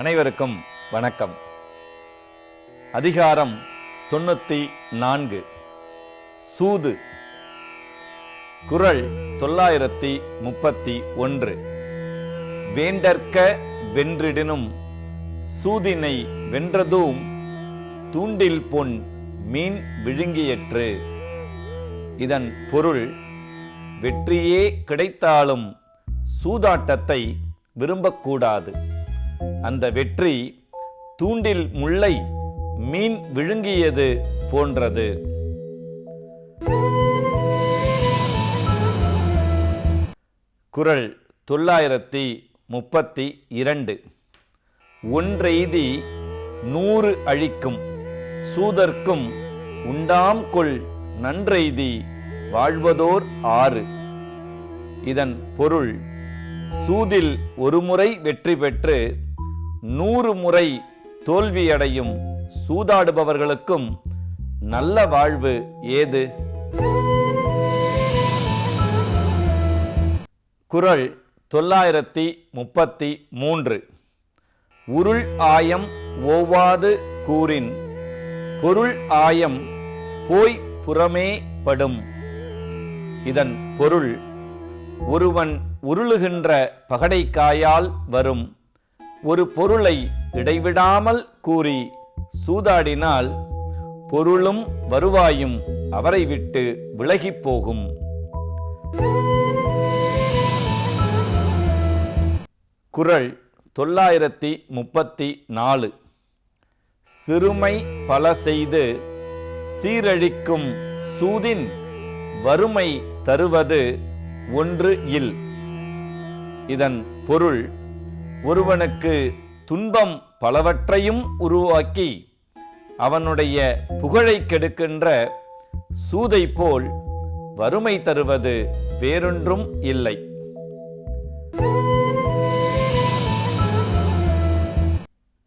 அனைவருக்கும் வணக்கம். அதிகாரம் தொண்ணூத்தி நான்கு. சூது. குரல் தொள்ளாயிரத்தி முப்பத்தி ஒன்று. வேண்டற்க வென்றிடினும் சூதினை வென்றதும் தூண்டில் பொன் மீன் விழுங்கியற்று. இதன் பொருள் வெற்றியே கிடைத்தாலும் சூதாட்டத்தை விரும்பக்கூடாது. அந்த வெற்றி தூண்டில் முல்லை மீன் விழுங்கியது போன்றது. குரல் தொள்ளாயிரத்தி முப்பத்தி இரண்டு. ஒன்றெய்தி நூறு அழிக்கும் சூதர்க்கும் உண்டாம் கொள் நன்றெய்தி வாழ்வதோர் ஆறு. இதன் பொருள் சூதில் ஒருமுறை வெற்றி பெற்று நூறு முறை தோல்வியடையும் சூதாடுபவர்களுக்கும் நல்ல வாழ்வு ஏது? குறள் தொள்ளாயிரத்தி முப்பத்தி மூன்று. உருள் ஆயம் ஓவாது கூறின். பொருள் ஆயம் போய் புறமே படும். இதன் பொருள் ஒருவன் உருளுகின்ற பகடைக்காயால் வரும். ஒரு பொருளை இடைவிடாமல் கூறி சூதாடினால் பொருளும் வருவாயும் அவரை விட்டு விலகிப் போகும். குரல் தொள்ளாயிரத்தி முப்பத்தி நாலு. சிறுமை பல செய்து சீரழிக்கும் சூதின் வறுமை தருவது ஒன்று இல். இதன் பொருள் ஒருவனுக்கு துன்பம் பலவற்றையும் உருவாக்கி அவனுடைய புகழை கெடுக்கின்ற சூதை போல் வறுமை தருவது வேறொன்றும் இல்லை.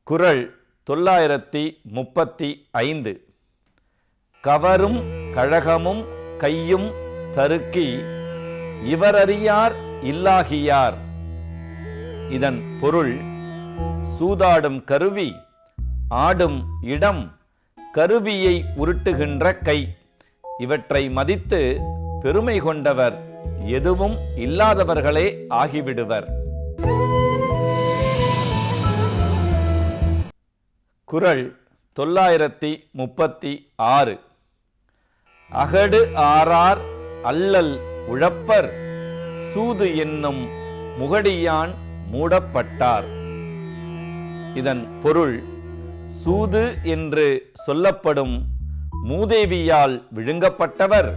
குரல் தொள்ளாயிரத்தி முப்பத்தி ஐந்து. கவரும் கழகமும் கையும் தருக்கி இவரறியார் இல்லாகியார். இதன் பொருள் சூதாடும் கருவி ஆடும் இடம் கருவியை உருட்டுகின்ற கை. இவற்றை மதித்து பெருமை கொண்டவர் எதுவும் இல்லாதவர்களே ஆகிவிடுவர். குரல் தொள்ளாயிரத்தி முப்பத்தி ஆறு. அகடு ஆறார் அல்லல் உழப்பர் சூது என்னும் முகடியான் மூடப்பட்டார். இதன் பொருள் சூது என்று சொல்லப்படும் மூதேவியால் விழுங்கப்பட்டவர்.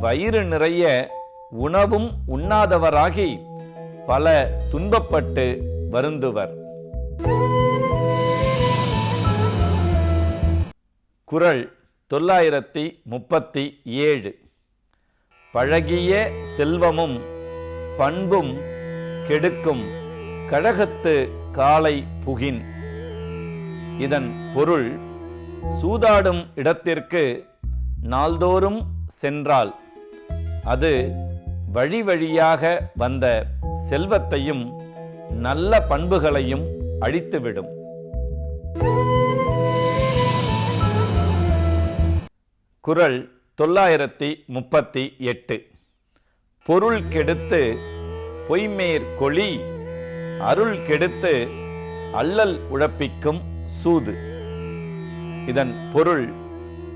வயிறு நிறைய உணவும் உண்ணாதவராகி பல துன்பப்பட்டு வருந்துவர். குரல் தொள்ளாயிரத்தி முப்பத்தி ஏழு. பழகிய செல்வமும் பண்பும் கெடுக்கும் கழகத்து காலை புகின். இதன் பொருள் சூதாடும் இடத்திற்கு நாள்தோறும் சென்றால் அது வழி வழியாக வந்த செல்வத்தையும் நல்ல பண்புகளையும் அழித்துவிடும். குரல் தொள்ளாயிரத்தி முப்பத்தி எட்டு. பொருள் கெடுத்து பொய்மேற்கொழி அருள் கெடுத்து அல்லல் உழப்பிக்கும் சூது. இதன் பொருள்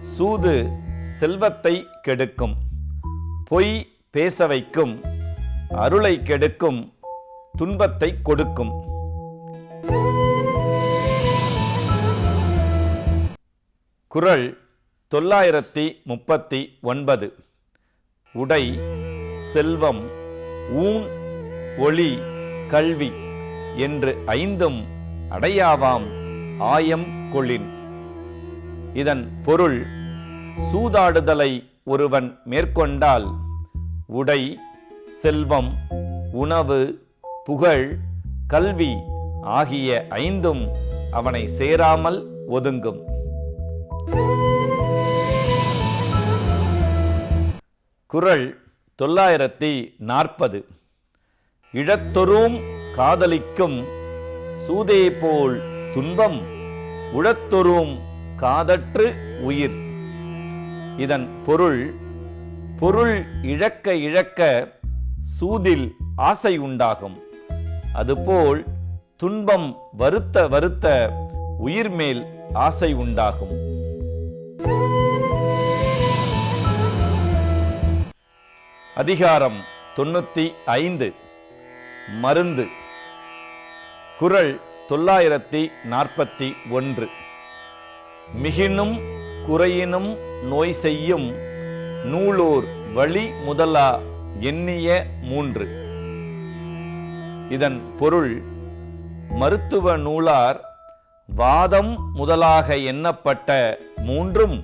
சூது செல்வத்தை கெடுக்கும் பொய் பேச வைக்கும் அருளை கெடுக்கும் துன்பத்தை கொடுக்கும். குறள் தொள்ளாயிரத்தி முப்பத்தி ஒன்பது. உடை செல்வம் ஊன் ஒளி கல்வி. என்று ஐந்தும் அடையாவாம் ஆயம் கொளின் இதன் பொருள் சூதாடுதலை ஒருவன் மேற்கொண்டால் உடை செல்வம் உணவு புகழ் கல்வி ஆகிய ஐந்தும் அவனை சேராமல் ஒதுங்கும். குறள் தொள்ளாயிரத்தி நாற்பது. இழத்தொரும் காதலிக்கும் சூதே போல் துன்பம் உழத்தொரும் காதற்று உயிர். இதன் பொருள் பொருள் இழக்க இழக்க சூதில் ஆசை உண்டாகும். அதுபோல் துன்பம் வருத்த வருத்த உயிர் மேல் ஆசை உண்டாகும். அதிகாரம் தொண்ணூத்தி ஐந்து. மருந்து. குறள் தொள்ளாயிரத்தி நாற்பத்தி ஒன்று. மிகினும் குறையினும் நோய் செய்யும் நூலோர் வழி முதலா எண்ணிய மூன்று. இதன் பொருள் மருத்துவ நூலார் வாதம் முதலாக எண்ணப்பட்ட மூன்றும்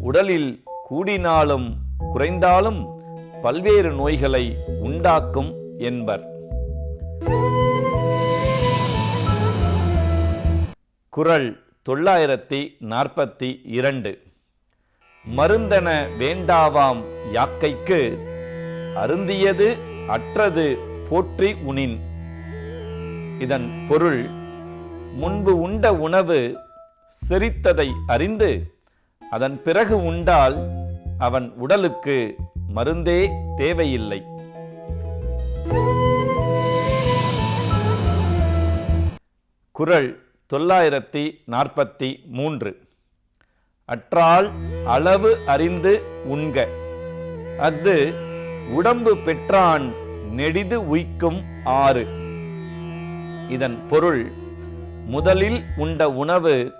உடலில் கூடினாலும் குறைந்தாலும் பல்வேறு நோய்களை உண்டாக்கும் என்பர். குறள் தொள்ளாயிரத்தி நாற்பத்தி இரண்டு. மருந்தன வேண்டாவாம் யாக்கைக்கு அருந்தியது அற்றது போற்றி உணின் இதன் பொருள் முன்பு உண்ட உணவு செரித்ததை அறிந்து அதன் பிறகு உண்டால் அவன் உடலுக்கு மருந்தே தேவையில்லை. குறள் தொள்ளாயிரத்தி நாற்பத்தி மூன்று. அற்றால் அளவு அறிந்து உண்க. அஃது உடம்பு பெற்றான் நெடிது உய்க்கும் ஆறு. இதன் பொருள் முதலில் உண்ட உணவு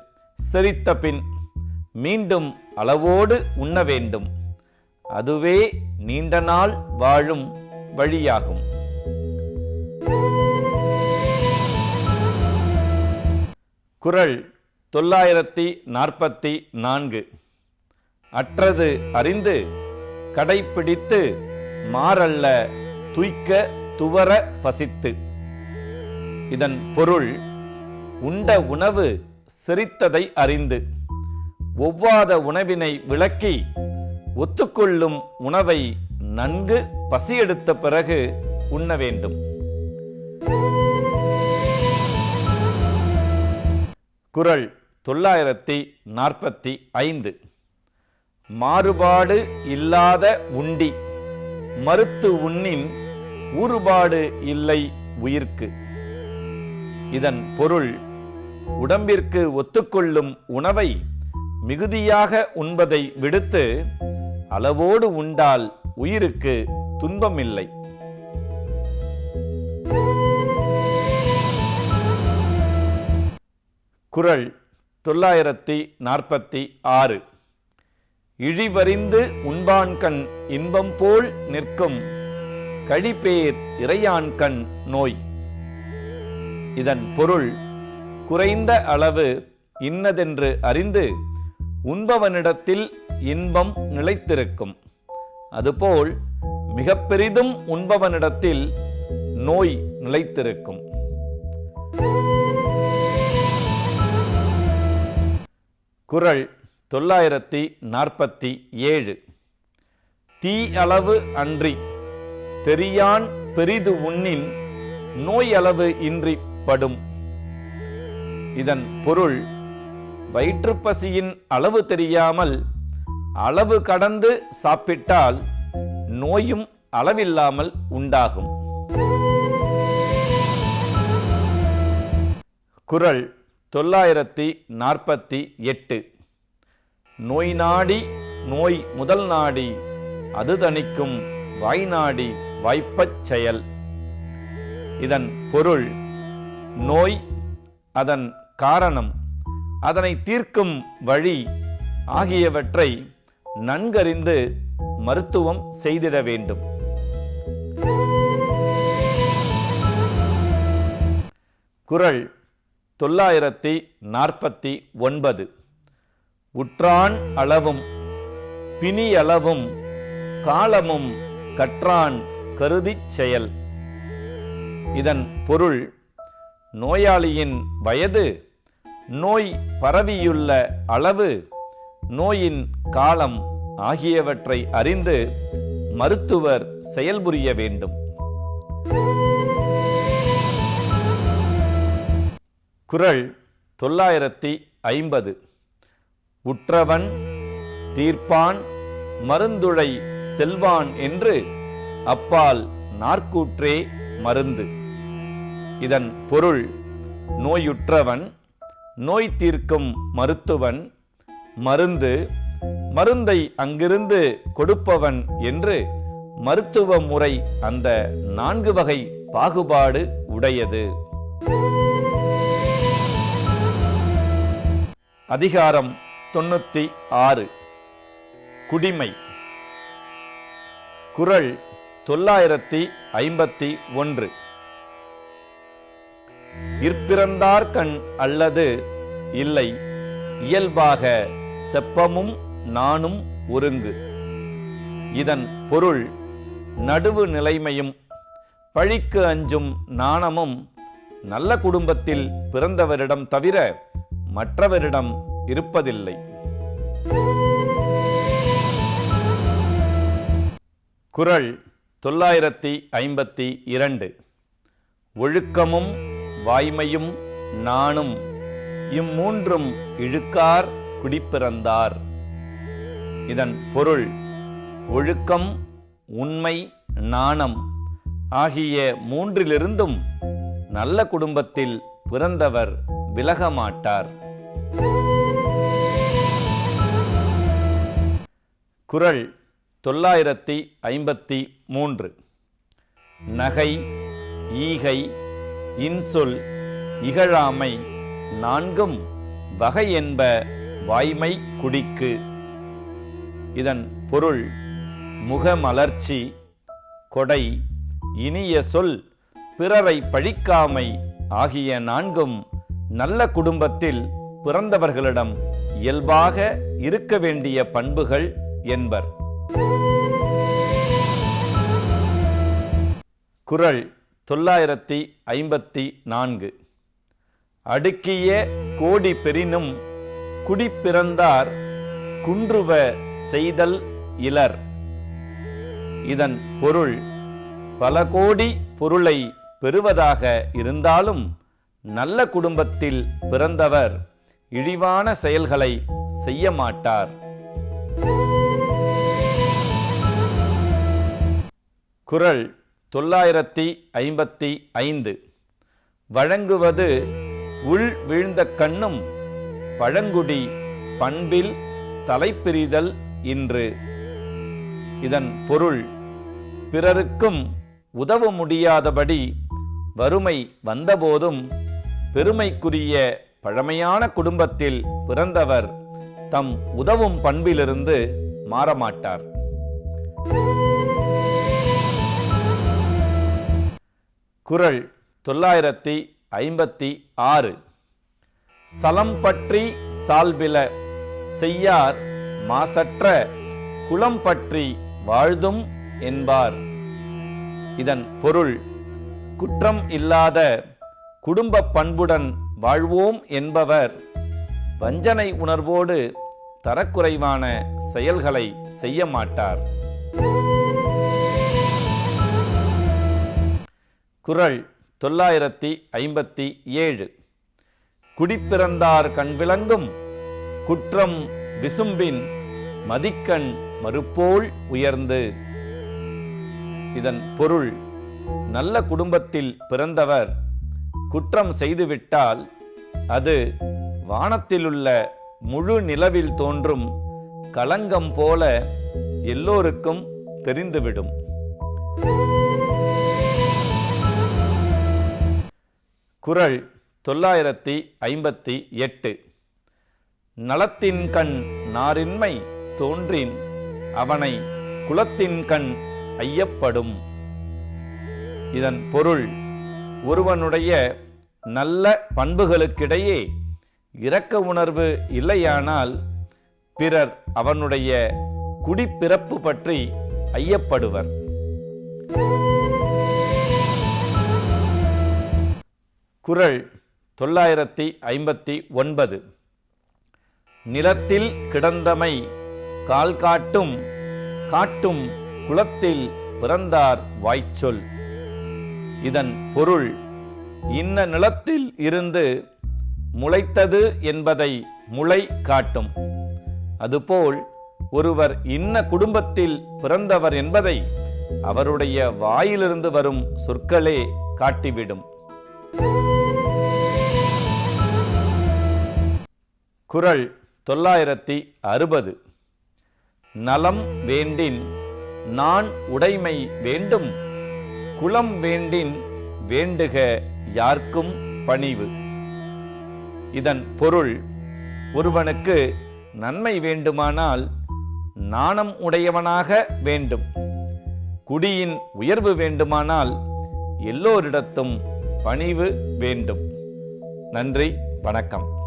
செரித்த பின் மீண்டும் அளவோடு உண்ண வேண்டும். அதுவே நீண்ட நாள் வாழும் வழியாகும். குரல் தொள்ளாயிரத்தி நாற்பத்தி நான்கு. அற்றது அறிந்து கடைப்பிடித்து மாறல்ல துய்க்க துவர பசித்து. இதன் பொருள் உண்ட உணவு செரித்ததை அறிந்து. ஒவ்வாத உணவினை விளக்கி ஒத்துக்கொள்ளும் உணவை நன்கு பசியெடுத்த பிறகு உண்ண வேண்டும். குரல் தொள்ளாயிரத்தி நாற்பத்தி ஐந்து. மாறுபாடு இல்லாத உண்டி. மறுத்து உண்ணின் ஊறுபாடு இல்லை உயிர்க்கு. இதன் பொருள் உடம்பிற்கு ஒத்துக்கொள்ளும் உணவை மிகுதியாக உண்பதை விடுத்து அளவோடு உண்டால் உயிருக்கு துன்பமில்லை. குரல் தொள்ளாயிரத்தி நாற்பத்தி ஆறு. இழிவறிந்து உண்பான்கண் இன்பம் போல் நிற்கும் கழிப்பேர் இறையான்கண் நோய். இதன் பொருள் குறைந்த அளவு இன்னதென்று அறிந்து உண்பவனிடத்தில் இன்பம் நிலைத்திருக்கும். அதுபோல் மிக பெரிதும் உண்பவனிடத்தில் நோய் நிலைத்திருக்கும். குரல் தொள்ளாயிரத்தி நாற்பத்தி ஏழு. தீ அளவு அன்றி தெரியான் பெரிது உண்ணின் நோய் அளவு இன்றி படும். இதன் பொருள் வயிற்றுப்பசியின் அளவு தெரியாமல் அளவு கடந்து சாப்பிட்டால் நோயும் அளவில்லாமல் உண்டாகும். குறள் தொள்ளாயிரத்தி நாற்பத்தி எட்டு. நோய் நாடி நோய் முதல் நாடி அது தணிக்கும் வாய் நாடி வாய்ப்பச் செயல். இதன் பொருள் நோய் அதன் காரணம் அதனை தீர்க்கும் வழி ஆகியவற்றை நன்கறிந்து மருத்துவம் செய்திட வேண்டும். குறள் தொள்ளாயிரத்தி நாற்பத்தி ஒன்பது. உற்றான் அளவும் பிணியளவும் காலமும் கற்றான் கருதிச் செயல். இதன் பொருள் நோயாளியின் வயது நோய் பரவியுள்ள அளவு நோயின் காலம் ஆகியவற்றை அறிந்து மருத்துவர் செயல்புரிய வேண்டும். குரல் தொள்ளாயிரத்தி ஐம்பது. உற்றவன் தீர்ப்பான் மருந்துழை செல்வான் என்று அப்பால் நாற்கூற்றே மருந்து. இதன் பொருள் நோயுற்றவன் நோய் தீர்க்கும் மருத்துவன் மருந்து மருந்தை அங்கிருந்து கொடுப்பவன் என்று மருத்துவ முறை அந்த நான்கு வகை பாகுபாடு உடையது. அதிகாரம் தொண்ணூத்தி ஆறு. குடிமை. குரல் தொள்ளாயிரத்தி ஐம்பத்தி ஒன்று. இற்பிறந்தார்கண் அல்லது இல்லை இயல்பாக செப்பமும் நானும் ஒருங்கு. இதன் பொருள் நடுவு நிலைமையும் பழிக்கு அஞ்சும் நாணமும் நல்ல குடும்பத்தில் பிறந்தவரிடம் தவிர மற்றவரிடம் இருப்பதில்லை. குரல் தொள்ளாயிரத்தி ஐம்பத்தி இரண்டு. ஒழுக்கமும் வாய்மையும் நாணும். இம்மூன்றும் இழுக்கார் குடிப்பிறந்தார். இதன் பொருள் ஒழுக்கம் உண்மை நாணம் ஆகிய மூன்றிலிருந்தும் நல்ல குடும்பத்தில் பிறந்தவர் விலக மாட்டார் குரல் தொள்ளாயிரத்தி ஐம்பத்தி மூன்று. நகை ஈகை இன்சொல் இகழாமை நான்கும் வகை என்ப வாய்மை குடிக்கு. இதன் பொருள் முகமலர்ச்சி கொடை இனிய சொல் பிறரை பழிக்காமை ஆகிய நான்கும் நல்ல குடும்பத்தில் பிறந்தவர்களிடம் இயல்பாக இருக்க வேண்டிய பண்புகள் என்பர். குரல் தொள்ளாயிரத்தி ஐம்பத்தி நான்கு. அடுக்கிய கோடி பெரினும் குடிப்பிறந்தார் குன்றுவ செய்தல் இலர். இதன் பொருள் பல கோடி பொருளை பெறுவதாக இருந்தாலும் நல்ல குடும்பத்தில் பிறந்தவர் இழிவான செயல்களை செய்ய மாட்டார். குரல் தொள்ளாயிரத்தி ஐம்பத்தி ஐந்து. வழங்குவது உள் வீழ்ந்த கண்ணும் பழங்குடி பண்பில் தலைப்பிரிதல் இன்று. இதன் பொருள் பிறருக்கும் உதவ முடியாதபடி வறுமை வந்தபோதும் பெருமைக்குரிய பழமையான குடும்பத்தில் பிறந்தவர் தம் உதவும் பண்பிலிருந்து மாறமாட்டார். குரல் தொள்ளாயிரத்தி ஐம்பத்தி ஆறு. சலம் பற்றி சால்பில செய்யார் மாசற்ற குலம் பற்றி வாழ்தும் என்பார். இதன் பொருள் குற்றம் இல்லாத குடும்ப பண்புடன் வாழ்வோம் என்பவர் வஞ்சனை உணர்வோடு தரக்குறைவான செயல்களை செய்ய மாட்டார். குரல் தொள்ளாயிரத்தி ஐம்பத்தி ஏழு. குடிப்பிறந்தார் கண் விளங்கும் குற்றம் விசும்பின் மதிக்கண் மறுப்போல் உயர்ந்து. இதன் பொருள் நல்ல குடும்பத்தில் பிறந்தவர் குற்றம் செய்துவிட்டால் அது வானத்திலுள்ள முழு நிலவில் தோன்றும் களங்கம் போல எல்லோருக்கும் தெரிந்துவிடும். குரல் தொள்ளாயிரத்தி ஐம்பத்தி எட்டு. நலத்தின் கண் நாரின்மை தோன்றின் அவனை குலத்தின் கண் ஐயப்படும். இதன் பொருள் ஒருவனுடைய நல்ல பண்புகளுக்கிடையே இரக்க உணர்வு இல்லையானால் பிறர் அவனுடைய குடிப்பிறப்பு பற்றி ஐயப்படுவர். குறள் தொள்ளாயிரத்தி ஐம்பத்தி ஒன்பது. நிலத்தில் கிடந்தமை கால் காட்டும் காட்டும் குளத்தில் பிறந்தார் வாய்ச்சொல். இதன் பொருள் இன்ன நிலத்தில் இருந்து முளைத்தது என்பதை முளை காட்டும். அதுபோல் ஒருவர் இன்ன குடும்பத்தில் பிறந்தவர் என்பதை அவருடைய வாயிலிருந்து வரும் சொற்களே காட்டிவிடும். குரல் தொள்ளாயிரத்தி அறுபது. நலம் வேண்டின் நான் உடைமை வேண்டும் குலம் வேண்டின் வேண்டுக யார்க்கும் பணிவு. இதன் பொருள் ஒருவனுக்கு நன்மை வேண்டுமானால் நாணம் உடையவனாக வேண்டும். குடியின் உயர்வு வேண்டுமானால் எல்லோரிடத்தும் பணிவு வேண்டும். நன்றி வணக்கம்.